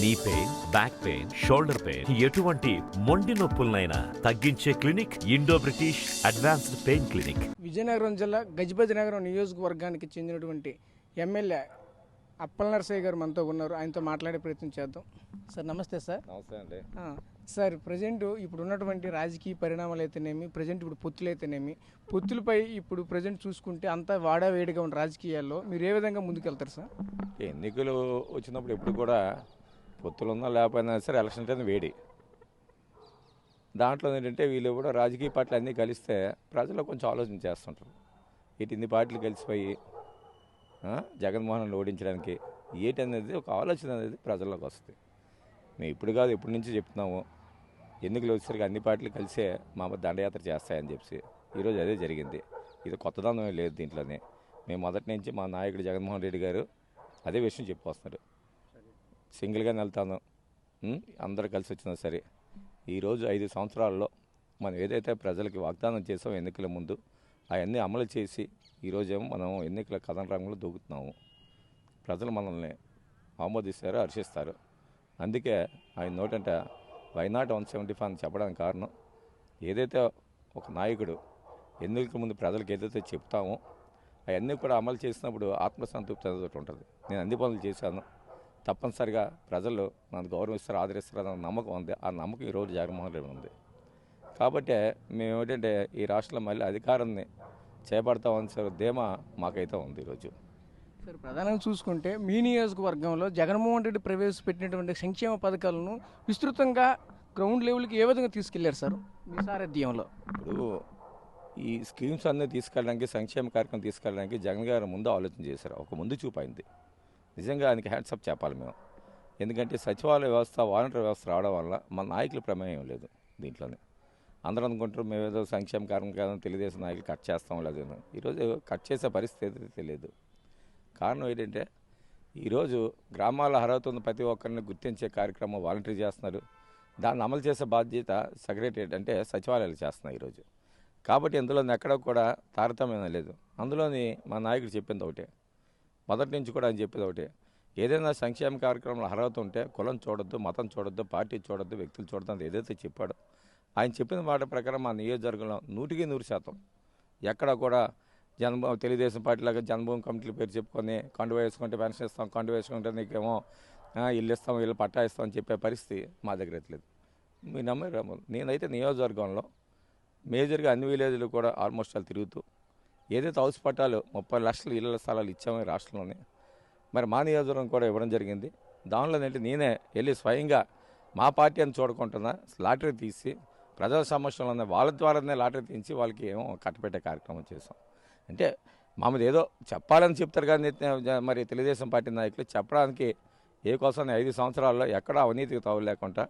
Knee pain back pain shoulder pain ఎటువంటి మొండి నొప్పులనైనా తగ్గించే clinic Indo British advanced pain clinic. Vizianagaram జిల్లా గజపతి నగరం నియోజకవర్గానికి చెందినటువంటి ఎమ్మెల్యే అప్పల నరసయ్య గారు మనతో ఉన్నారు. ఆయనతో మాట్లాడే ప్రయత్నం చేద్దాం. సార్ నమస్తే సార్. నమస్తే అండి. సార్ ప్రజెంట్ ఇప్పుడు ఉన్నటువంటి రాజకీయ పరిణామాలు అయితేనేమి ప్రజెంట్ ఇప్పుడు పొత్తులు అయితేనేమి పొత్తులపై ఇప్పుడు ప్రజెంట్ చూసుకుంటే అంతా వాడావేడిగా ఉన్న రాజకీయాల్లో మీరు ఏ విధంగా ముందుకెళ్తారు సార్? ఎన్నికలు వచ్చినప్పుడు ఎప్పుడు కూడా పొత్తులు ఉన్నా లేకపోయినా సరే ఎలక్షన్ టైం వేడి. దాంట్లో ఏంటంటే వీళ్ళు కూడా రాజకీయ పార్టీలు అన్నీ కలిస్తే ప్రజలు కొంచెం ఆలోచన చేస్తుంటారు. ఇటు ఇన్ని పార్టీలు కలిసిపోయి జగన్మోహన్ ఓడించడానికి ఏటి అనేది ఒక ఆలోచన అనేది ప్రజల్లోకి వస్తుంది. మేము ఇప్పుడు కాదు ఎప్పటి నుంచి చెప్తున్నాము ఎన్నికలు వచ్చేసరికి అన్ని పార్టీలు కలిసే మా దండయాత్ర చేస్తాయని చెప్పి. ఈరోజు అదే జరిగింది. ఇది కొత్తదనం లేదు దీంట్లోనే. మేము మొదటి నుంచి మా నాయకుడు జగన్మోహన్ రెడ్డి గారు అదే విషయం చెప్పుకొస్తున్నారు సింగిల్గానే వెళ్తాను అందరు అందరూ కలిసి వచ్చినా సరే. ఈరోజు ఐదు సంవత్సరాల్లో మనం ఏదైతే ప్రజలకి వాగ్దానం చేసామో ఎన్నికల ముందు అవన్నీ అమలు చేసి ఈరోజేమో మనం ఎన్నికల కథన రంగంలో దూకుతున్నాము. ప్రజలు మనల్ని ఆమోదిస్తారు హర్షిస్తారు. అందుకే ఆయన నోటంట why not one seventy five అని చెప్పడానికి కారణం ఏదైతే ఒక నాయకుడు ఎన్నికల ముందు ప్రజలకు ఏదైతే చెప్తామో అవన్నీ కూడా అమలు చేసినప్పుడు ఆత్మసంతృప్తి అనేది ఒకటి ఉంటుంది. నేను అన్ని పనులు చేశాను తప్పనిసరిగా ప్రజలు నన్ను గౌరవిస్తారు ఆదరిస్తారు అన్న నమ్మకం ఉంది. ఆ నమ్మకం ఈరోజు జగన్మోహన్ రెడ్డి ఉంది. కాబట్టి మేము ఏంటంటే ఈ రాష్ట్రంలో మళ్ళీ అధికారాన్ని చేపడతామని సార్ ధీమా మాకైతే ఉంది ఈరోజు. సార్ ప్రధానంగా చూసుకుంటే మీ నియోజకవర్గంలో జగన్మోహన్ రెడ్డి ప్రవేశపెట్టినటువంటి సంక్షేమ పథకాలను విస్తృతంగా గ్రౌండ్ లెవెల్కి ఏ విధంగా తీసుకెళ్ళారు సార్? మీ సారథ్యంలో. ఇప్పుడు ఈ స్కీమ్స్ అన్నీ తీసుకెళ్ళడానికి సంక్షేమ కార్యక్రమం తీసుకెళ్ళడానికి జగన్ గారు ముందు ఆలోచన చేశారు. ఒక ముందు చూపు అయింది. నిజంగా ఆయనకి హ్యాండ్సప్ చెప్పాలి మేము. ఎందుకంటే సచివాలయ వ్యవస్థ వాలంటీర్ వ్యవస్థ రావడం వల్ల మన నాయకుల ప్రమేయం లేదు దీంట్లోనే. అందరూ అనుకుంటారు మేము ఏదో సంక్షేమ కార్యక్రమం కాదని తెలుగుదేశం నాయకులు కట్ చేస్తాం లేదు ఈరోజు కట్ చేసే పరిస్థితి తెలియదు. కారణం ఏంటంటే ఈరోజు గ్రామాల అర్హత ఉన్న ప్రతి ఒక్కరిని గుర్తించే కార్యక్రమం వాలంటీర్ చేస్తున్నారు. దాన్ని అమలు చేసే బాధ్యత సెక్రటరియట్ అంటే సచివాలయాలు చేస్తున్నాయి ఈరోజు కాబట్టి ఇందులో ఎక్కడ కూడా తారతమ్యం లేదు. అందులోని మా నాయకుడు చెప్పింది ఒకటే. మొదటి నుంచి కూడా ఆయన చెప్పేది ఒకటే. ఏదైనా సంక్షేమ కార్యక్రమంలో అర్హత ఉంటే కులం చూడొద్దు మతం చూడొద్దు పార్టీ చూడొద్దు వ్యక్తులు చూడొద్దు అని ఏదైతే చెప్పాడో ఆయన చెప్పిన మాట ప్రకారం మా నియోజకవర్గంలో నూటికి నూరు శాతం ఎక్కడ కూడా జన్మభూమి తెలుగుదేశం పార్టీలాగా జన్మభూమి కమిటీల పేరు చెప్పుకొని కండు వేసుకుంటే పెన్షన్ ఇస్తాం కండు వేసుకుంటే నీకేమో ఇల్లు ఇస్తాం ఇల్లు పట్టా ఇస్తాం అని చెప్పే పరిస్థితి మా దగ్గర అయితే లేదు. మీ నమ్మ నేనైతే నియోజకవర్గంలో మేజర్గా అన్ని విలేజ్లు కూడా ఆల్మోస్ట్ వాళ్ళు తిరుగుతూ ఏదైతే హౌస్ పట్టాలు ముప్పై లక్షల ఇళ్ళ స్థలాలు ఇచ్చామో ఈ రాష్ట్రంలోనే మరి మా నియోజకవర్గం కూడా ఇవ్వడం జరిగింది. దానిలో ఏంటంటే నేనే వెళ్ళి స్వయంగా మా పార్టీ అని చూడకుండా లాటరీ తీసి ప్రజల సమస్యలు వాళ్ళ ద్వారానే లాటరీ తీసి వాళ్ళకి ఏమో కట్టబెట్టే కార్యక్రమం చేసాం అంటే మామూలు ఏదో చెప్పాలని చెప్తారు కానీ మరి తెలుగుదేశం పార్టీ నాయకులు చెప్పడానికి ఏ కోసం ఐదు సంవత్సరాల్లో ఎక్కడ అవినీతికి తావు లేకుండా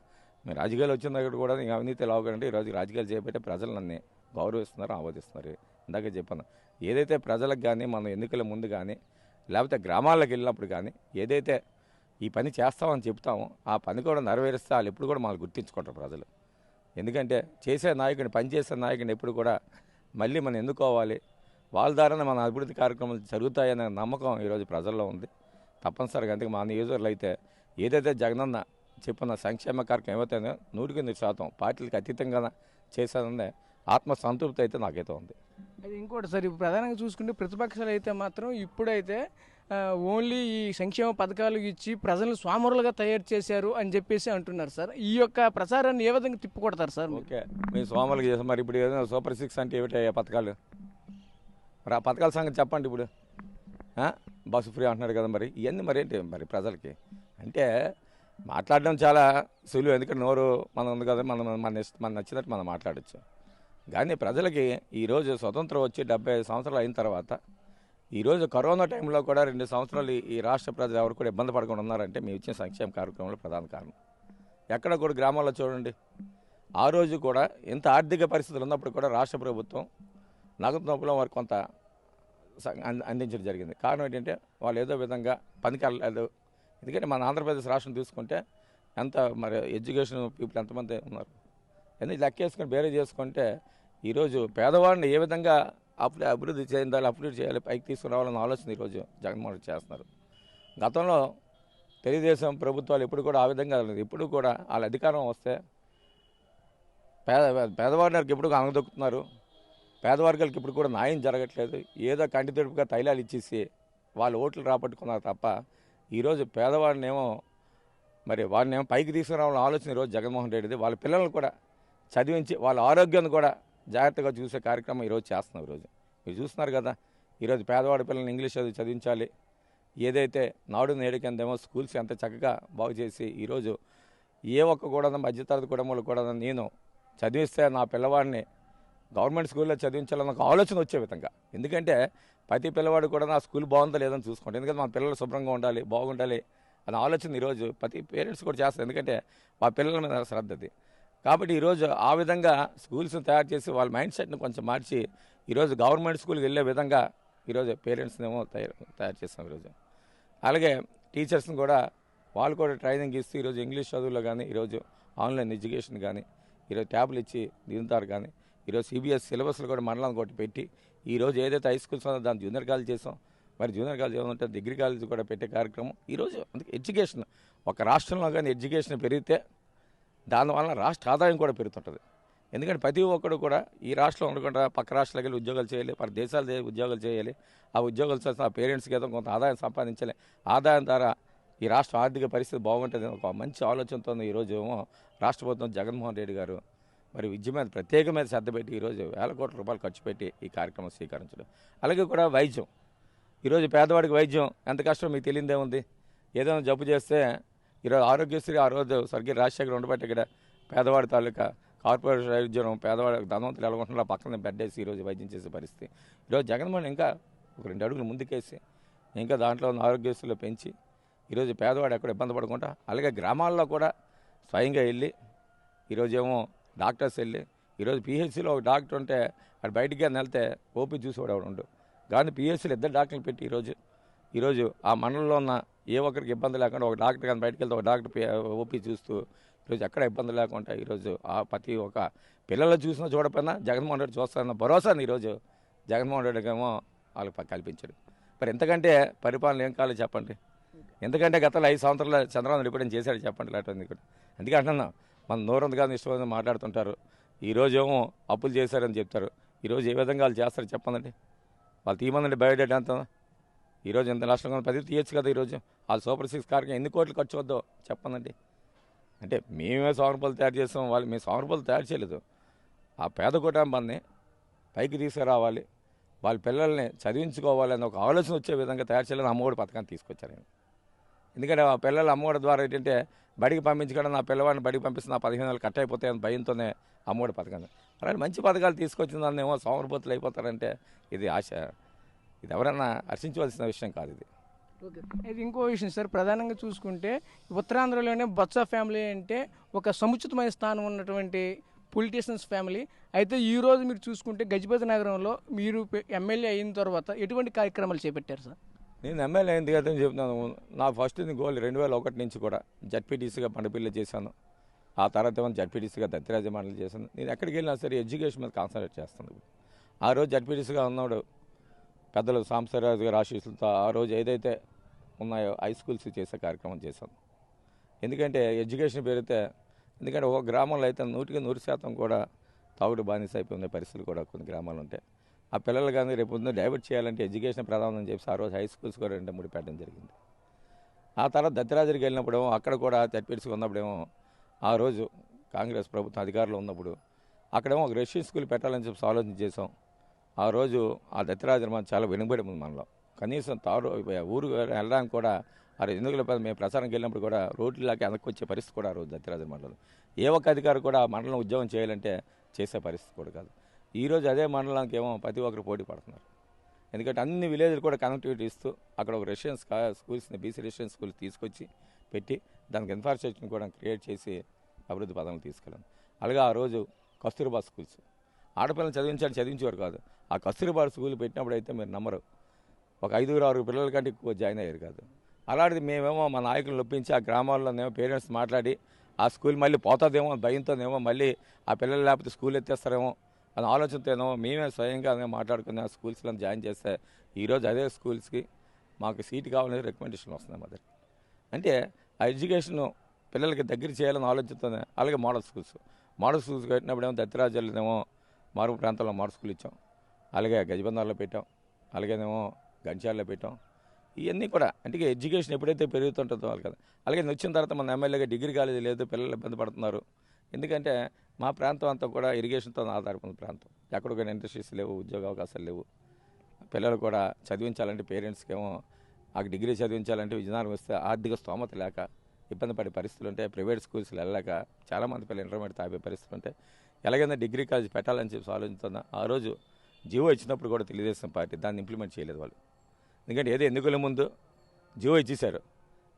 మీరు రాజకీయాలు వచ్చిన దగ్గర కూడా ఇంకా అవినీతి లావుకంటే ఈరోజు రాజకీయాలు చేపట్టే ప్రజలు నన్ను గౌరవిస్తున్నారు ఆమోదిస్తున్నారు. ఇందాక చెప్పాను ఏదైతే ప్రజలకు కానీ మనం ఎన్నికల ముందు కానీ లేకపోతే గ్రామాలకు వెళ్ళినప్పుడు కానీ ఏదైతే ఈ పని చేస్తామని చెప్తామో ఆ పని కూడా నెరవేరిస్తే వాళ్ళు ఎప్పుడు కూడా మనల్ని గుర్తించుకుంటారు ప్రజలు. ఎందుకంటే చేసే నాయకుని పనిచేసే నాయకుని ఎప్పుడు కూడా మళ్ళీ మనం ఎన్నుకోవాలి. వాళ్ళ ద్వారానే మన అభివృద్ధి కార్యక్రమాలు జరుగుతాయనే నమ్మకం ఈరోజు ప్రజల్లో ఉంది. తప్పనిసరిగా అందుకే మా నియోజకవర్గంలో అయితే ఏదైతే జగనన్న చెప్పిన సంక్షేమ కార్యక్రమం ఏవైతే నూటికి నూరు శాతం పార్టీలకు అతీతంగా చేశాననే ఆత్మ సంతృప్తి అయితే నాకైతే ఉంది. అది ఇంకోటి సార్ ఇప్పుడు ప్రధానంగా చూసుకుంటే ప్రతిపక్షాలు అయితే మాత్రం ఇప్పుడైతే ఓన్లీ ఈ సంక్షేమ పథకాలు ఇచ్చి ప్రజలను స్వామురులుగా తయారు చేశారు అని చెప్పేసి అంటున్నారు సార్. ఈ యొక్క ప్రచారాన్ని ఏ విధంగా తిప్పుకొడతారు సార్? ఓకే మేము సోమవారికి చేసాం మరి ఇప్పుడు ఏదైనా సూపర్ సిక్స్ అంటే ఏమిటి పథకాలు? మరి ఆ పథకాల సంగతి చెప్పండి ఇప్పుడు? బస్సు ఫ్రీ అంటున్నారు కదా మరి. ఇవన్నీ మరి ఏంటి మరి ప్రజలకి? అంటే మాట్లాడడం చాలా సులువు. ఎందుకంటే నోరు మనం ఉంది కదా మనం మన ఇష్ట- మన నచ్చినట్టు మనం మాట్లాడచ్చు. కానీ ప్రజలకి ఈరోజు స్వతంత్రం వచ్చి డెబ్బై ఐదు సంవత్సరాలు అయిన తర్వాత ఈరోజు కరోనా టైంలో కూడా రెండు సంవత్సరాలు ఈ- రాష్ట్ర ప్రజలు ఎవరు కూడా ఇబ్బంది పడకుండా ఉన్నారంటే మేము ఇచ్చిన సంక్షేమ కార్యక్రమంలో ప్రధాన కారణం. ఎక్కడ కూడా గ్రామాల్లో చూడండి ఆ రోజు కూడా ఇంత ఆర్థిక పరిస్థితులు ఉన్నప్పుడు కూడా రాష్ట్ర ప్రభుత్వం నగదు నొప్పులో వారు కొంత అందించడం జరిగింది. కారణం ఏంటంటే వాళ్ళు ఏదో విధంగా పనికి వెళ్ళలేదు ఎందుకంటే మన ఆంధ్రప్రదేశ్ రాష్ట్రం తీసుకుంటే ఎంత మరి ఎడ్యుకేషన్ పీపుల్ ఎంతమంది ఉన్నారు. ఎందుకు లెక్కేసుకొని బేరే చేసుకుంటే ఈరోజు పేదవాడిని ఏ విధంగా అప్పుడు అభివృద్ధి చెందాలి అప్డేట్ చేయాలి పైకి తీసుకురావాలన్న ఆలోచన ఈరోజు జగన్మోహన్ రెడ్డి చేస్తున్నారు. గతంలో తెలుగుదేశం ప్రభుత్వాలు ఎప్పుడు కూడా ఆ విధంగా లేదు. ఎప్పుడు కూడా వాళ్ళ అధికారం వస్తే పేద పేదవారికి ఎప్పుడు అనగదొక్కుతున్నారు. పేదవర్గాలకి ఇప్పుడు కూడా న్యాయం జరగట్లేదు. ఏదో కంటితడుపుగా తైలాలు ఇచ్చేసి వాళ్ళు ఓట్లు రాబట్టుకున్నారు తప్ప ఈరోజు పేదవాడినేమో మరి వాడిని ఏమో పైకి తీసుకురావాలని ఆలోచన ఈరోజు జగన్మోహన్ రెడ్డిది. వాళ్ళ పిల్లల్ని కూడా చదివించి వాళ్ళ ఆరోగ్యాన్ని కూడా జాగ్రత్తగా చూసే కార్యక్రమం ఈరోజు చేస్తున్నాం ఈరోజు. మీరు చూస్తున్నారు కదా ఈరోజు పేదవాడి పిల్లల్ని ఇంగ్లీష్ చదివి చదివించాలి. ఏదైతే నాడు నేడు కిందేమో స్కూల్స్ ఎంత చక్కగా బాగు చేసి ఈరోజు ఏ ఒక్క కూడా మధ్యతరగతి కుటుంబాలు కూడా నేను చదివిస్తే నా పిల్లవాడిని గవర్నమెంట్ స్కూల్లో చదివించాలన్న ఒక ఆలోచన వచ్చే విధంగా. ఎందుకంటే ప్రతి పిల్లవాడు కూడా నా స్కూల్ బాగుందో లేదని చూసుకోండి. ఎందుకంటే మా పిల్లలు శుభ్రంగా ఉండాలి బాగుండాలి అనే ఆలోచన ఈరోజు ప్రతి పేరెంట్స్ కూడా చేస్తారు. ఎందుకంటే మా పిల్లల మీద శ్రద్ధది కాబట్టి ఈరోజు ఆ విధంగా స్కూల్స్ని తయారు చేసి వాళ్ళ మైండ్ సెట్ని కొంచెం మార్చి ఈరోజు గవర్నమెంట్ స్కూల్కి వెళ్ళే విధంగా ఈరోజు పేరెంట్స్నేమో తయారు తయారు చేస్తాం ఈరోజు అలాగే టీచర్స్ని కూడా వాళ్ళు కూడా ట్రైనింగ్ ఇస్తూ ఈరోజు ఇంగ్లీష్ చదువులో కానీ ఈరోజు ఆన్లైన్ ఎడ్యుకేషన్ కానీ ఈరోజు ట్యాబ్లు ఇచ్చి దిగుతారు కానీ ఈరోజు సిబిఎస్ సిలబస్లు కూడా మండలం కొట్టి పెట్టి ఈరోజు ఏదైతే హై స్కూల్స్ ఉందో దాన్ని జూనియర్ కాలేజ్ చేసాం. మరి జూనియర్ కాలేజ్ ఏమంటే డిగ్రీ కాలేజ్ కూడా పెట్టే కార్యక్రమం. ఈరోజు అందుకే ఎడ్యుకేషన్ ఒక రాష్ట్రంలో కానీ ఎడ్యుకేషన్ పెరిగితే దానివల్ల రాష్ట్ర ఆదాయం కూడా పెరుగుతుంటుంది. ఎందుకంటే ప్రతి ఒక్కడు కూడా ఈ రాష్ట్రంలో ఉండకుండా పక్క రాష్ట్రాలకు వెళ్ళి ఉద్యోగాలు చేయాలి పక్క దేశాలు ఉద్యోగాలు చేయాలి. ఆ ఉద్యోగాలు చేస్తే ఆ పేరెంట్స్ ఏదో కొంత ఆదాయం సంపాదించాలి. ఆదాయం ద్వారా ఈ రాష్ట్ర ఆర్థిక పరిస్థితి బాగుంటుంది ఒక మంచి ఆలోచనతో ఈరోజు ఏమో రాష్ట్ర ప్రభుత్వం జగన్మోహన్ రెడ్డి గారు మరి విద్య మీద ప్రత్యేకమైన శ్రద్ధ పెట్టి ఈరోజు వేల కోట్ల రూపాయలు ఖర్చు పెట్టి ఈ కార్యక్రమం స్వీకరించడం. అలాగే కూడా వైద్యం. ఈరోజు పేదవాడికి వైద్యం ఎంత కష్టం? మీకు తెలియదే ఉంది. ఏదైనా జబ్బు చేస్తే ఈరోజు ఆరోగ్యశ్రీ ఆ రోజు స్వర్గీయ రాజశేఖర్ ఉండబట్టి ఇక్కడ పేదవాడి తాలూకా కార్పొరేషన్ వైద్యం పేదవాడి ధనవంతులు ఎలాగొంటున్నా పక్కన బెడ్ వేసి ఈరోజు వైద్యం చేసే పరిస్థితి. ఈరోజు జగన్మోహన్ ఇంకా ఒక రెండు అడుగులు ముందుకేసి ఇంకా దాంట్లో ఉన్న ఆరోగ్యశ్రీలో పెంచి ఈరోజు పేదవాడు ఎక్కడ ఇబ్బంది పడకుండా అలాగే గ్రామాల్లో కూడా స్వయంగా వెళ్ళి ఈరోజు ఏమో డాక్టర్స్ వెళ్ళి ఈరోజు పిహెచ్సిలో ఒక డాక్టర్ ఉంటే అక్కడ బయటికి కానీ వెళ్తే ఓపీ చూసేవాడు ఎవడు ఉండు. కానీ పిహెచ్సిలో ఇద్దరు డాక్టర్లు పెట్టి ఈరోజు ఈరోజు ఆ మండలంలో ఉన్న ఏ ఒక్కరికి ఇబ్బంది లేకుండా ఒక డాక్టర్ కానీ బయటకు వెళ్తే ఒక డాక్టర్ ఓపీ చూస్తూ ఈరోజు ఎక్కడ ఇబ్బంది లేకుండా ఈరోజు ఆ ప్రతి ఒక్క పిల్లలు చూసినా చూడపోయినా జగన్మోహన్ రెడ్డి చూస్తారన్న భరోసాను ఈరోజు జగన్మోహన్ రెడ్డికేమో వాళ్ళకి కల్పించాడు మరి ఎంతకంటే పరిపాలన ఏం కావాలి చెప్పండి. ఎందుకంటే గతంలో ఐదు సంవత్సరాలు చంద్రబాబు నాయుడు చేశాడు చెప్పండి లేకపోతే ఇక్కడ అందుకే అంటున్నా మన నోరంది కాదు ఇష్టమైన మాట్లాడుతుంటారు. ఈరోజు ఏమో అప్పులు చేశారని చెప్తారు. ఈరోజు ఏ విధంగా వాళ్ళు చేస్తారు చెప్పండి. వాళ్ళు తీయమందండి బయోడేటా అంతా ఈరోజు ఎంత నష్టంగా ఉంది? పది తీయచ్చు కదా ఈరోజు వాళ్ళు సూపర్ సిక్స్ కార్యక్రమం ఎన్ని కోట్లు ఖర్చు వద్దో చెప్పండి అంటే మేమే సోమరపల్లి తయారు చేస్తాం వాళ్ళు మేము సోమరపల్లి తయారు చేయలేదు. ఆ పేద కుటుంబాన్ని పైకి తీసుకురావాలి వాళ్ళ పిల్లల్ని చదివించుకోవాలని ఒక ఆలోచన వచ్చే విధంగా తయారు చేయాలని అమ్మఒడి పథకాన్ని తీసుకొచ్చారు ఆయన ఎందుకంటే ఆ పిల్లల అమ్మఒడి ద్వారా ఏంటంటే బడికి పంపించకుండా నా పిల్లవాడిని బడికి పంపిస్తే నా పదిహేను వేలు కట్ అయిపోతాయని భయంతోనే అమ్మఒడి పథకాన్ని అలాంటి మంచి పథకాలు తీసుకొచ్చిన దాన్ని ఏమో సోమరపోతులు అయిపోతారంటే ఇది ఆశ. ఇది ఎవరైనా హర్షించవలసిన విషయం కాదు ఇది ఓకే. ఇది ఇంకో విషయం సార్. ప్రధానంగా చూసుకుంటే ఉత్తరాంధ్రలోనే బొత్స ఫ్యామిలీ అంటే ఒక సముచితమైన స్థానం ఉన్నటువంటి పొలిటీషియన్స్ ఫ్యామిలీ. అయితే ఈ రోజు మీరు చూసుకుంటే గజపతి నగరంలో మీరు ఎమ్మెల్యే అయిన తర్వాత ఎటువంటి కార్యక్రమాలు చేపట్టారు సార్? నేను ఎమ్మెల్యే అయింది కదా అని చెప్తున్నాను? నా ఫస్ట్ గోల్ రెండు వేల ఒకటి నుంచి కూడా జడ్పీటీసీగా పండపిల్ల చేశాను. ఆ తర్వాత ఏమో జడ్పీటీసీగా దత్తిరాజ మండలి చేశాను. నేను ఎక్కడికి వెళ్ళినా సరే ఎడ్యుకేషన్ మీద కాన్సన్ట్రేట్ చేస్తాను. ఆ రోజు జడ్పీటీసీగా ఉన్నాడు పెద్దలు సాంబశివరాజు గారి ఆశీస్సులతో ఆ రోజు ఏదైతే ఉన్నాయో హై స్కూల్స్ చేసే కార్యక్రమం చేశాం. ఎందుకంటే ఎడ్యుకేషన్ పెరిగితే ఎందుకంటే ఒక గ్రామంలో అయితే నూటికి నూరు శాతం కూడా తాగుడు బానిస అయిపోయిన పరిస్థితులు కూడా కొన్ని గ్రామాలు ఉంటాయి ఆ పిల్లలు కానీ రేపు పొద్దున్న డైవర్ట్ చేయాలంటే ఎడ్యుకేషన్ ప్రధానం అని చెప్పి ఆ రోజు హై స్కూల్స్ కూడా రెండు మూడు పెట్టడం జరిగింది. ఆ తర్వాత దత్తరాజుకి వెళ్ళినప్పుడేమో అక్కడ కూడా తెప్పిడిసి ఉన్నప్పుడేమో ఆ రోజు కాంగ్రెస్ ప్రభుత్వం అధికారంలో ఉన్నప్పుడు అక్కడేమో ఒక రష్యన్ స్కూల్ పెట్టాలని చెప్పి ఆలోచన చేసాం ఆ రోజు ఆ దత్తరాజు చాలా వెనుకబడి ఉంది మనలో. కనీసం తారు ఊరు వెళ్ళడానికి కూడా ఆ ఎందుకుల మేము ప్రచారంకి వెళ్ళినప్పుడు కూడా రోడ్లకి అందకొచ్చే వచ్చే పరిస్థితి కూడా ఆ రోజు దత్తరాజు మండలం ఏ ఒక్క అధికారి కూడా ఆ మండలం ఉద్యోగం చేయాలంటే చేసే పరిస్థితి కూడా కాదు. ఈరోజు అదే మండలానికి ఏమో ప్రతి ఒక్కరు పోటీ పడుతున్నారు. ఎందుకంటే అన్ని విలేజ్లు కూడా కనెక్టివిటీ ఇస్తూ అక్కడ ఒక రెసిడెన్స్ స్కూల్స్ని బీసీ రెసిడెన్స్ స్కూల్స్ తీసుకొచ్చి పెట్టి దానికి ఇన్ఫ్రాస్ట్రక్చర్ని కూడా క్రియేట్ చేసి అభివృద్ధి పదంలో తీసుకెళ్ళాను అలాగే ఆ రోజు కస్తూర్బా స్కూల్స్. ఆడపిల్లలు చదివించాలి చదివించేవారు కాదు. ఆ కస్తూర్బా స్కూల్ పెట్టినప్పుడు అయితే మీరు నమ్మరు. ఒక ఐదుగురు ఆరుగురు పిల్లల కంటే ఎక్కువ జాయిన్ అయ్యారు కాదు. అలాంటిది మేమేమో మా నాయకులను ఒప్పించి ఆ గ్రామాల్లోనేమో పేరెంట్స్ మాట్లాడి ఆ స్కూల్ మళ్ళీ పోతుందేమో భయంతోనేమో మళ్ళీ ఆ పిల్లలు లేకపోతే స్కూల్ ఎత్తేస్తారేమో అని ఆలోచనతోనేమో మేమే స్వయంగా మాట్లాడుకుని ఆ స్కూల్స్లో జాయిన్ చేస్తే ఈరోజు అదే స్కూల్స్కి మాకు సీట్ కావాలని రికమెండేషన్ వస్తుంది మా దగ్గర. అంటే ఆ ఎడ్యుకేషన్ పిల్లలకి దగ్గర చేయాలని ఆలోచనతోనే అలాగే మోడల్ స్కూల్స్. మోడల్ స్కూల్స్ కట్టినప్పుడు ఏమో మారు మారుగు ప్రాంతంలో మోడల్ స్కూల్ ఇచ్చాం. అలాగే గజబందార్లో పెట్టాం. అలాగేనేమో గంచాల్లో పెట్టాం. ఇవన్నీ కూడా అంటే ఎడ్యుకేషన్ ఎప్పుడైతే పెరుగుతుంటుందో వాళ్ళు కదా. అలాగే వచ్చిన తర్వాత మన ఎమ్మెల్యేగా డిగ్రీ కాలేజీ లేదు పిల్లలు ఇబ్బంది పడుతున్నారు. ఎందుకంటే మా ప్రాంతం అంతా కూడా ఇరిగేషన్తో ఆధారపడిన ప్రాంతం. ఎక్కడ కూడా ఇండస్ట్రీస్ లేవు ఉద్యోగ అవకాశాలు లేవు. పిల్లలు కూడా చదివించాలంటే పేరెంట్స్కేమో ఆ డిగ్రీ చదివించాలంటే విజయనగరం వస్తే ఆర్థిక స్తోమత లేక ఇబ్బంది పడే పరిస్థితులు ఉంటాయి ప్రైవేట్ స్కూల్స్లో వెళ్ళాక చాలామంది పిల్లలు ఇంటర్మీడియట్ తాపే పరిస్థితులు ఉంటాయి ఎలాగైనా డిగ్రీ కాలేజ్ పెట్టాలని చెప్పి ఆలోచిస్తున్నా ఆ రోజు జియో ఇచ్చినప్పుడు కూడా తెలుగుదేశం పార్టీ దాన్ని ఇంప్లిమెంట్ చేయలేదు వాళ్ళు. ఎందుకంటే ఏదో ఎన్నికల ముందు జియో ఇచ్చేశారు.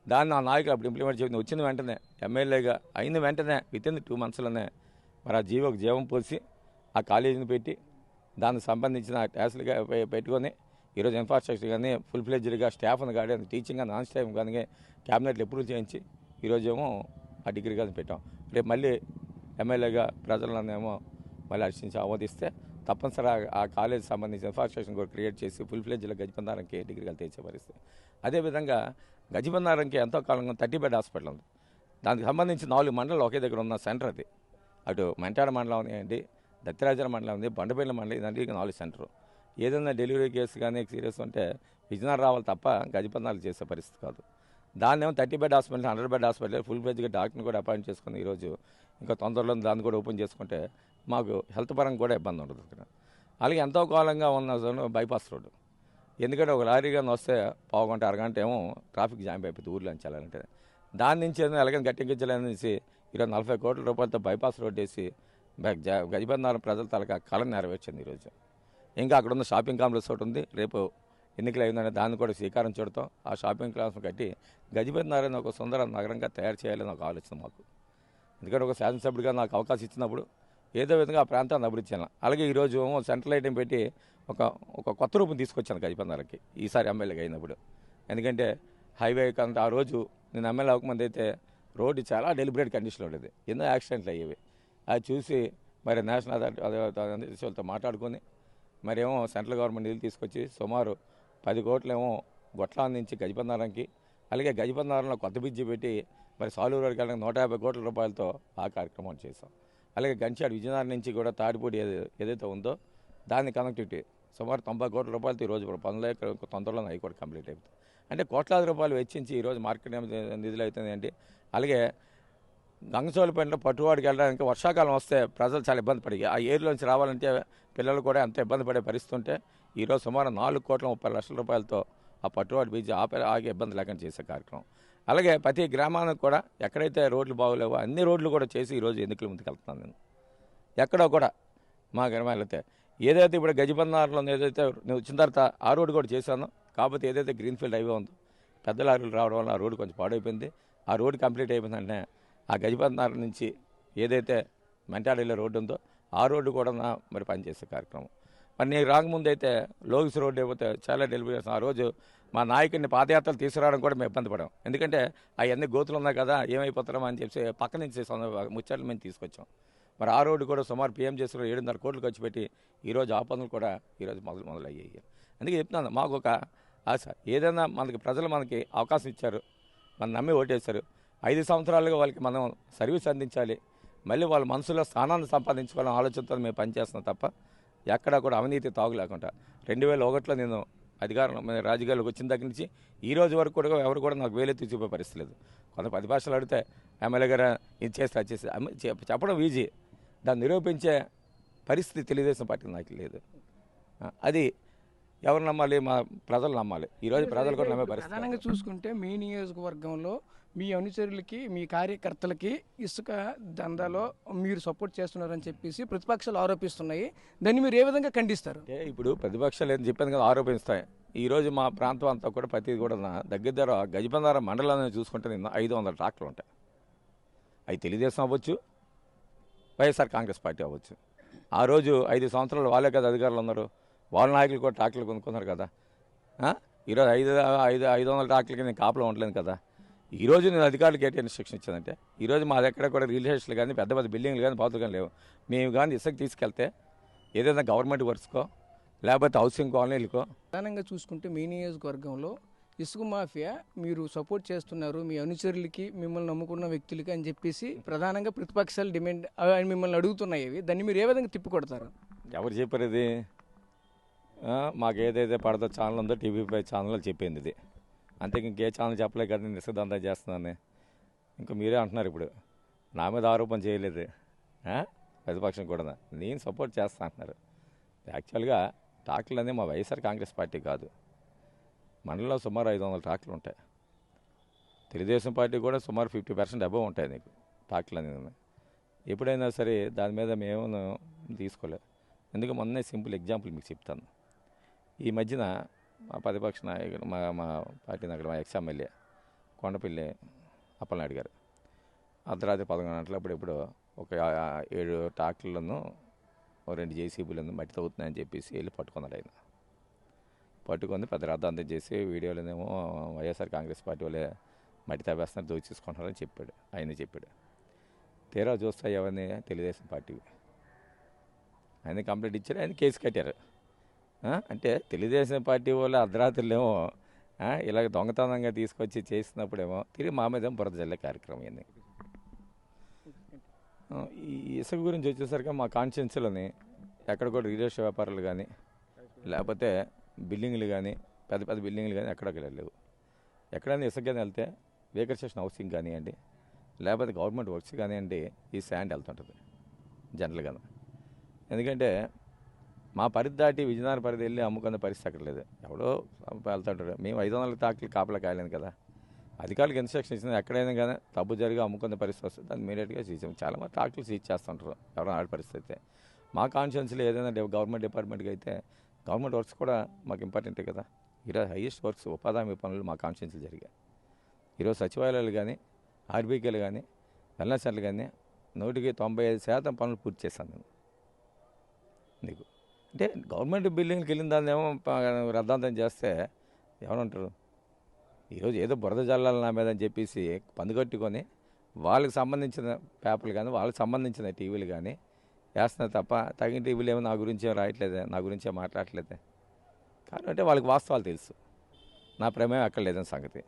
దాన్ని ఆ నాయకులు అప్పుడు ఇంప్లిమెంట్ చేసింది వచ్చిన వెంటనే ఎమ్మెల్యేగా అయిన వెంటనే విత్ ఇన్ టూ మంత్స్లోనే మరి ఆ జీవోకి జీవం పోసి ఆ కాలేజీని పెట్టి దానికి సంబంధించిన ట్యాస్లుగా పెట్టుకొని ఈరోజు ఇన్ఫ్రాస్ట్రక్చర్ కానీ ఫుల్ ఫ్లెజ్డ్గా స్టాఫ్ని కానీ టీచింగ్ కానీ నాన్ స్టాఫ్ కానీ క్యాబినెట్లు అప్రూవ్ చేయించి ఈరోజు ఏమో ఆ డిగ్రీ కానీ పెట్టాం. రేపు మళ్ళీ ఎమ్మెల్యేగా ప్రజలనేమో మళ్ళీ హర్షించి ఆమోదిస్తే తప్పనిసరి ఆ- కాలేజ్ సంబంధించిన ఇన్ఫ్రాస్ట్రక్చర్ కూడా క్రియేట్ చేసి ఫుల్ ఫ్లెడ్జ్లో గజపందారంకి డిగ్రీ కలిసి తెచ్చే పరిస్థితి. అదేవిధంగా గజపందారంకి ఎంతో కాలంగా థర్టీ బెడ్ హాస్పిటల్ ఉంది. దానికి సంబంధించి నాలుగు మండలాలు ఒకే దగ్గర ఉన్న సెంటర్ అది. అటు మెంటాడ మండలం ఉన్నాయండి దత్తిరాజన మండలం ఉంది బండపల్లి మండలం ఇదంటే నాలుగు సెంటర్ ఏదైనా డెలివరీ కేసు కానీ సీరియస్ ఉంటే విజయనగరం రావాలి తప్ప గజపందాలు చేసే పరిస్థితి కాదు. దాన్ని ఏమో thirty bed hospital hundred bed hospital full ఫ్లెజ్గా డాక్టర్ని కూడా అపాయింట్ చేసుకుని ఈరోజు. ఇంకా తొందరలో దాన్ని కూడా ఓపెన్ చేసుకుంటే మాకు హెల్త్ పరంగా కూడా ఇబ్బంది ఉండదు ఇక్కడ అలాగే ఎంతో కాలంగా ఉన్న జోన్ బైపాస్ రోడ్డు. ఎందుకంటే ఒక లారీగా వస్తే పావుగంట అరగంట ఏమో ట్రాఫిక్ జామ్ అయిపోతుంది ఊర్లో నుంచి వెళ్ళాలంటే. దాని నుంచి ఏదో ఎలాగైనా గట్టించాలనేసి ఈరోజు నలభై కోట్ల రూపాయలతో బైపాస్ రోడ్ వేసి బ- గజబంధారం ప్రజల తలక కళ నెరవేర్చింది ఈరోజు. ఇంకా అక్కడ ఉన్న షాపింగ్ కాంప్లెక్స్ ఒకటి ఉంది. రేపు ఎన్నికలు అయిందంటే దాన్ని కూడా శ్రీకారం చుడతాం ఆ షాపింగ్ క్లాస్ కట్టి గజపతి నారాయణ ఒక సుందర నగరంగా తయారు చేయాలని ఒక ఆలోచన మాకు ఎందుకంటే ఒక శాసనసభ్యుడిగా నాకు అవకాశం ఇచ్చినప్పుడు ఏదో విధంగా ఆ ప్రాంతాన్ని అభివృద్ధి చేయాలి అలాగే ఈరోజు సెంట్రల్ ఐటమ్ పెట్టి ఒక ఒక కొత్త రూపం తీసుకొచ్చాను గజపతి ఈసారి ఎమ్మెల్యేగా అయినప్పుడు ఎందుకంటే హైవే కంటే ఆ రోజు నేను ఎమ్మెల్యే అవ్వకముందు అయితే రోడ్డు చాలా డెలిబరేట్ కండిషన్లో ఉండేది ఎన్నో యాక్సిడెంట్లు అయ్యేవి అది చూసి మరి నేషనల్ అథారిటీ వాళ్ళతో మాట్లాడుకొని మరేమో సెంట్రల్ గవర్నమెంట్ నిధులు తీసుకొచ్చి సుమారు పది కోట్లేమో గొట్ల నుంచి గజపందారంకి అలాగే గజపందారంలో కొత్త బిజ్జి పెట్టి మరి సాలూరు వరకు వెళ్ళడానికి నూట యాభై కోట్ల రూపాయలతో ఆ కార్యక్రమం చేశాం. అలాగే గంచాడు విజయనగరం నుంచి కూడా తాడిపూడి ఏదైతే ఉందో దాని కనెక్టివిటీ సుమారు తొంభై కోట్ల రూపాయలతో ఈరోజు పనులు ఇక్కడ తొందరలో అవి కూడా కంప్లీట్ అవుతుంది అంటే కోట్లాది రూపాయలు వెచ్చించి ఈరోజు మార్కెట్ నిధులు అవుతుంది ఏంటి అలాగే గంగసోలపేటలో పట్టువాడికి వెళ్ళడానికి వర్షాకాలం వస్తే ప్రజలు చాలా ఇబ్బంది పడి ఆ ఏరియాలోంచి రావాలంటే పిల్లలు కూడా ఎంత ఇబ్బంది పడే పరిస్థితి ఉంటే ఈరోజు సుమారు నాలుగు కోట్ల ముప్పై లక్షల రూపాయలతో ఆ పట్టువాడి బీచ్ ఆపే ఆగే ఇబ్బంది లేకుండా చేసే కార్యక్రమం. అలాగే ప్రతి గ్రామానికి కూడా ఎక్కడైతే రోడ్లు బాగోలేవో అన్ని రోడ్లు కూడా చేసి ఈరోజు ఎన్నికల ముందుకెళ్తున్నాను నేను. ఎక్కడో కూడా మా గ్రామాలు అయితే ఏదైతే ఇప్పుడు గజబంధారంలో ఏదైతే నేను వచ్చిన తర్వాత ఆ రోడ్డు కూడా చేశాను. కాకపోతే ఏదైతే గ్రీన్ఫీల్డ్ హైవే ఉందో పెద్ద లారీలు రావడం వల్ల ఆ రోడ్డు కొంచెం పాడైపోయింది. ఆ రోడ్డు కంప్లీట్ అయిపోయిందంటే ఆ గజబంధారం నుంచి ఏదైతే మెంటాడిలో రోడ్డు ఉందో ఆ రోడ్డు కూడా నా మరి పనిచేసే కార్యక్రమం. మరి నేను రాకముందు అయితే లోగిస్ రోడ్డు అయిపోతే చాలా డెలివరీ ఆ రోజు మా నాయకుడిని పాదయాత్రలు తీసుకురావడం కూడా మేము ఇబ్బంది పడాం. ఎందుకంటే అవన్నీ గోతులు ఉన్నాయి కదా ఏమైపోతారో అని చెప్పి పక్క నుంచి ముచ్చట్లు మేము తీసుకొచ్చాం. మరి ఆ రోడ్డు కూడా సుమారు పీఎం చేసుకుని ఏడున్నర కోట్లు ఖర్చు పెట్టి ఈరోజు ఆ పనులు కూడా ఈరోజు మొదలు మొదలయ్యాయి. అందుకే చెప్తున్నాను మాకు ఒక ఆశ. ఏదైనా మనకి ప్రజలు మనకి అవకాశం ఇచ్చారు మన నమ్మి ఓటేశారు. ఐదు సంవత్సరాలుగా వాళ్ళకి మనం సర్వీస్ అందించాలి. మళ్ళీ వాళ్ళ మనసులో స్థానాన్ని సంపాదించుకోవాలని ఆలోచనతో మేము పనిచేస్తున్నాం తప్ప ఎక్కడా కూడా అవినీతి తాగు లేకుండా రెండు వేల ఒకటిలో నేను అధికారం మీద రాజకీయాల్లోకి వచ్చిన దగ్గర నుంచి ఈ రోజు వరకు కూడా ఎవరు కూడా నాకు వేలెత్తి చూపే పరిస్థితి లేదు. కొంత పది భాషలు అడిగితే ఎమ్మెల్యే గారు ఇది చేస్తే అది చేస్తే చెప్పడం ఈజీ దాన్ని నిరూపించే పరిస్థితి తెలుగుదేశం పార్టీ నాకు లేదు. అది ఎవరు నమ్మాలి? మా ప్రజలు నమ్మాలి. ఈరోజు ప్రజలు కూడా నమ్మే పరిస్థితి చూసుకుంటే మీ నియోజకవర్గంలో మీ అనుచరులకి మీ కార్యకర్తలకి ఇసుక దందాలో మీరు సపోర్ట్ చేస్తున్నారని చెప్పేసి ప్రతిపక్షాలు ఆరోపిస్తున్నాయి. దాన్ని మీరు ఏ విధంగా ఖండిస్తారు? ఇప్పుడు ప్రతిపక్షాలు ఏం చెప్పాను కదా ఆరోపిస్తాయి. ఈ రోజు మా ప్రాంతం అంతా కూడా ప్రతిది కూడా దగ్గర దగ్గర గజబంధార మండలాన్ని చూసుకుంటే నిన్న ఐదు వందల ట్రాక్టర్లు ఉంటాయి. అవి తెలుగుదేశం అవ్వచ్చు వైఎస్ఆర్ కాంగ్రెస్ పార్టీ అవ్వచ్చు. ఆ రోజు ఐదు సంవత్సరాలు వాళ్ళే కదా అధికారులు ఉన్నారు. వాళ్ళ నాయకులు కూడా ట్రాక్టర్లు కొనుక్కున్నారు కదా. ఈరోజు ఐదు ఐదు ఐదు వందల ట్రాక్టర్లకి నేను కాపులో ఉండలేను కదా. ఈరోజు నేను అధికారులకు ఏంటి ఇన్స్ట్రక్షన్ ఇచ్చానంటే ఈరోజు మా దగ్గర కూడా రియల్ ఎస్టేట్లు కానీ పెద్ద పెద్ద బిల్డింగ్లు కానీ బాతులు కానీ లేవు. మేము కానీ ఇసుక తీసుకెళ్తే ఏదైనా గవర్నమెంట్ వర్క్స్కో లేకపోతే హౌసింగ్ కాలనీలకో. ప్రధానంగా చూసుకుంటే మీ నియోజకవర్గంలో ఇసుక మాఫియా మీరు సపోర్ట్ చేస్తున్నారు మీ అనుచరులకి మిమ్మల్ని నమ్ముకున్న వ్యక్తులకి అని చెప్పేసి ప్రధానంగా ప్రతిపక్షాలు డిమాండ్ మిమ్మల్ని అడుగుతున్నాయి ఇవి దాన్ని మీరు ఏ విధంగా తిప్పికొడతారు? ఎవరు చెప్పారు ఇది? మాకు ఏదైతే పడదో ఛానల్ ఉందో టీవీ పై ఛానల్ చెప్పింది ఇది. అంతే ఇంకే ఛానల్ చెప్పలే కదా నేను ఇసుదంతా చేస్తున్నాను. ఇంకా మీరే అంటున్నారు ఇప్పుడు. నా మీద ఆరోపణ చేయలేదు. ప్రతిపక్షం కూడా నేను సపోర్ట్ చేస్తా అంటున్నారు. యాక్చువల్గా ట్రాక్టర్లు అనేది మా వైఎస్ఆర్ కాంగ్రెస్ పార్టీ కాదు. మండలంలో సుమారు ఐదు వందల ట్రాక్టర్లు ఉంటాయి. తెలుగుదేశం పార్టీ కూడా సుమారు ఫిఫ్టీ పర్సెంట్ అబవ్ ఉంటాయి నీకు ట్రాక్టర్లు అనేది. ఎప్పుడైనా సరే దాని మీద మేము తీసుకోలేదు ఎందుకు? మొన్న సింపుల్ ఎగ్జాంపుల్ మీకు చెప్తాను. ఈ మధ్యన మా ప్రతిపక్ష నాయకుడు మా మా పార్టీ నాయకుడు మా ఎక్స్ ఎమ్మెల్యే కొండపల్లి అప్పలనాయుడు గారు అర్ధరాత్రి పదకొండు గంటలు అప్పుడెప్పుడు ఒక ఏడు ట్రాక్టర్లను ఓ రెండు జేసీబీలను మట్టి తవ్వుతున్నాయని చెప్పేసి వెళ్ళి పట్టుకున్నాడు ఆయన. పట్టుకొని పెద్ద రద్దాంతం చేసి వీడియోలోనేమో వైఎస్ఆర్ కాంగ్రెస్ పార్టీ వాళ్ళే మట్టి తవ్వేస్తున్నారు దోచేసుకుంటున్నారని చెప్పాడు. ఆయన చెప్పాడు. తీరా చూస్తే ఎవరిని తెలుగుదేశం పార్టీ ఆయన కంప్లైంట్ ఇచ్చారు ఆయన కేసు కట్టారు. అంటే తెలుగుదేశం పార్టీ వాళ్ళు అర్ధరాత్రులేమో ఇలాగ దొంగతనంగా తీసుకొచ్చి చేసినప్పుడేమో తిరిగి మా మీద బురద జల్లే కార్యక్రమం అయింది. ఈ ఇసుక గురించి వచ్చేసరికి మా కాన్షియన్స్లోని ఎక్కడ కూడా రియల్ ఎస్టేట్ వ్యాపారాలు కానీ లేకపోతే బిల్డింగ్లు కానీ పెద్ద పెద్ద బిల్డింగ్లు కానీ ఎక్కడక్కడ లేవు ఎక్కడైనా ఇసుక కానీ వెళ్తే వేకర్ స్టేషన్ హౌసింగ్ కానివ్వండి లేకపోతే గవర్నమెంట్ వర్క్స్ కానివ్వండి ఈ శాండ్ వెళ్తుంటుంది జనరల్గా ఎందుకంటే మా పరిధి దాటి విజయనగరం పరిధి వెళ్ళి అమ్ముకునే పరిస్థితి అక్కడ లేదు. ఎవడో వెళ్తుంటాడు. మేము ఐదు వందల తాకులు కాపలా కాయలేదు కదా. అధికారులకు ఇన్స్ట్రక్షన్ ఇచ్చిన ఎక్కడైనా కానీ తప్పు జరిగి అమ్ముకునే పరిస్థితి వస్తుంది దాన్ని ఇమీడియట్గా సీజ్ చాలా మంది తాకులు సీజ్ చేస్తుంటారు. ఎవరైనా ఆడ పరిస్థితి అయితే. మా కాన్షియన్స్లో ఏదైనా గవర్నమెంట్ డిపార్ట్మెంట్కి అయితే గవర్నమెంట్ వర్క్స్ కూడా మాకు ఇంపార్టెంటే కదా. ఈరోజు హైయెస్ట్ వర్క్స్ ఉపాధి హామీ పనులు మా కాన్షియన్స్లు జరిగాయి. ఈరోజు సచివాలయాలు కానీ ఆర్బీకేలు కానీ వెల్నెస్ సెంటర్లు కానీ నూటికి తొంభై ఐదు శాతం పనులు పూర్తి చేశాను నేను. నీకు. అంటే గవర్నమెంట్ బిల్డింగ్కి వెళ్ళిన దాన్ని ఏమో రద్దాంతం చేస్తే ఎవరంటారు ఈరోజు ఏదో బురద జల్లాలి నా మీద అని చెప్పేసి పందుగట్టుకొని వాళ్ళకి సంబంధించిన పేపర్లు కానీ వాళ్ళకి సంబంధించిన టీవీలు కానీ వేస్తున్నారు తప్ప తగిన టీవీలు ఏమో నా గురించి రాయట్లేదే నా గురించే ఏం మాట్లాడట్లేదే. కాబట్టి వాళ్ళకి వాస్తవాలు తెలుసు. నా ప్రమేయం అక్కడ లేదని సంగతి.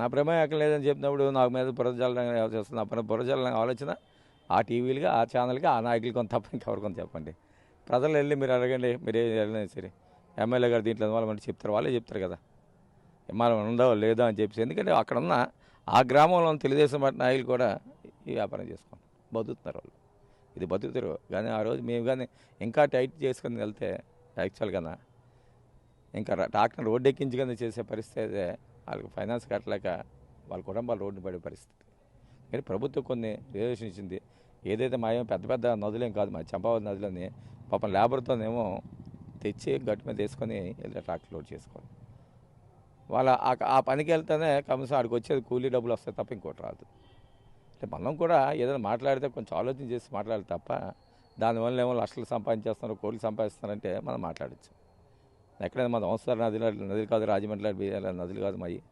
నా ప్రమేయం అక్కడ లేదని చెప్పినప్పుడు నాకు మీద బురదజాలం చేస్తుంది నా పని బురదజాలం ఆలోచన? ఆ టీవీలుగా ఆ ఛానల్గా ఆ నాయకులు కొంత తప్ప ఇంకెవరికొని చెప్పండి. ప్రజలు వెళ్ళి మీరు అడగండి మీరు ఏం వెళ్ళినా సరే. ఎమ్మెల్యే గారు దీంట్లో వాళ్ళని చెప్తారు వాళ్ళే చెప్తారు కదా. మనం ఉందో లేదో అని చెప్పేసి. ఎందుకంటే అక్కడ ఉన్న ఆ గ్రామంలో ఉన్న తెలుగుదేశం పార్టీ నాయకులు కూడా ఈ వ్యాపారం చేసుకుంటారు బతుకుతున్నారు వాళ్ళు. ఇది బతుకుతారు. కానీ ఆ రోజు మేము కానీ ఇంకా టైట్ చేసుకుని వెళ్తే యాక్చువల్గా ఇంకా రా- రోడ్డు ఎక్కించి చేసే పరిస్థితి అయితే వాళ్ళకి ఫైనాన్స్ కట్టలేక వాళ్ళ కుటుంబాలు రోడ్డు పడే పరిస్థితి. కానీ ప్రభుత్వం కొన్ని రిజర్వేషన్ ఇచ్చింది. ఏదైతే మా పెద్ద పెద్ద నదులేం కాదు మా చంపావతి నదులని పాపం లేబర్తోనేమో తెచ్చి గట్టి మీద వేసుకొని వెళ్ళి ట్రాక్టర్ లోడ్ చేసుకోవాలి. వాళ్ళ ఆ- ఆ పనికి వెళ్తేనే కనీసం ఆడికి వచ్చేది కూలీ డబ్బులు వస్తాయి తప్ప ఇంకోటి రాదు. అంటే మనం కూడా ఏదైనా మాట్లాడితే కొంచెం ఆలోచన చేసి మాట్లాడాలి తప్ప దానివల్ల ఏమో లక్షలు సంపాదించేస్తున్నారు కోట్లు సంపాదిస్తున్నారంటే మనం మాట్లాడచ్చు. ఎక్కడైనా మన వంశధార నదిలో నదులు కాదు రాజమండ్రి నదులు కాదు మాయి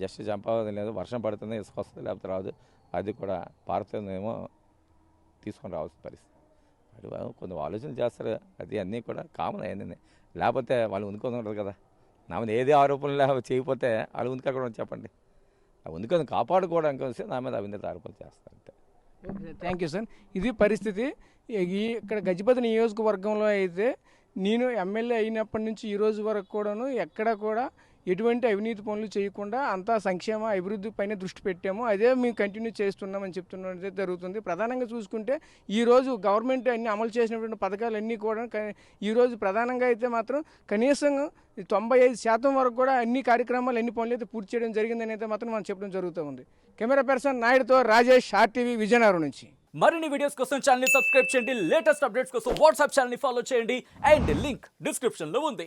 జస్ట్ చంపావతం లేదు వర్షం పడుతుంది ఇసుకొస్తుంది లేకపోతే రాదు. అది కూడా పారుతుందేమో తీసుకొని రావాల్సిన పరిస్థితి. వాళ్ళు కొంచెం ఆలోచన చేస్తారు అది అన్నీ కూడా కామన్ అయ్యింది లేకపోతే వాళ్ళు ఉనుకొని ఉండదు కదా. నా మీద ఏది ఆరోపణలు చేయకపోతే వాళ్ళు ఉనికి అక్కడ చెప్పండి. ఆ ఉనికొని కాపాడుకోవడానికి వస్తే నా మీద అవినీతి ఆరోపణలు చేస్తారు అంతే. Thank you sir. ఇది పరిస్థితి. ఈ ఇక్కడ గజపతి నియోజకవర్గంలో అయితే నేను ఎమ్మెల్యే అయినప్పటి నుంచి ఈ రోజు వరకు కూడాను ఎక్కడ కూడా ఎటువంటి అవినీతి పనులు చేయకుండా అంతా సంక్షేమ అభివృద్ధి పైన దృష్టి పెట్టాము. అదే మేము కంటిన్యూ చేస్తున్నామని చెప్తున్నది జరుగుతుంది. ప్రధానంగా చూసుకుంటే ఈరోజు గవర్నమెంట్ అన్ని అమలు చేసినటువంటి పథకాలు అన్నీ కూడా ఈరోజు ఈ రోజు ప్రధానంగా అయితే మాత్రం కనీసం తొంభై ఐదు శాతం వరకు కూడా అన్ని కార్యక్రమాలు అన్ని పనులు అయితే పూర్తి చేయడం జరిగిందని అయితే మాత్రం మనం చెప్పడం జరుగుతూ ఉంది. కెమెరా పర్సన్ నాయుడుతో రాజేష్ ఆర్టీవీ విజయనగరం నుంచి. మరిన్ని వీడియోస్ కోసం ఛానల్ సబ్స్క్రైబ్ చేయండి. లేటెస్ట్ అప్డేట్స్ కోసం వాట్సాప్ ఛానల్ని ఫాలో చేయండి. అండ్ లింక్ డిస్క్రిప్షన్లో ఉంది.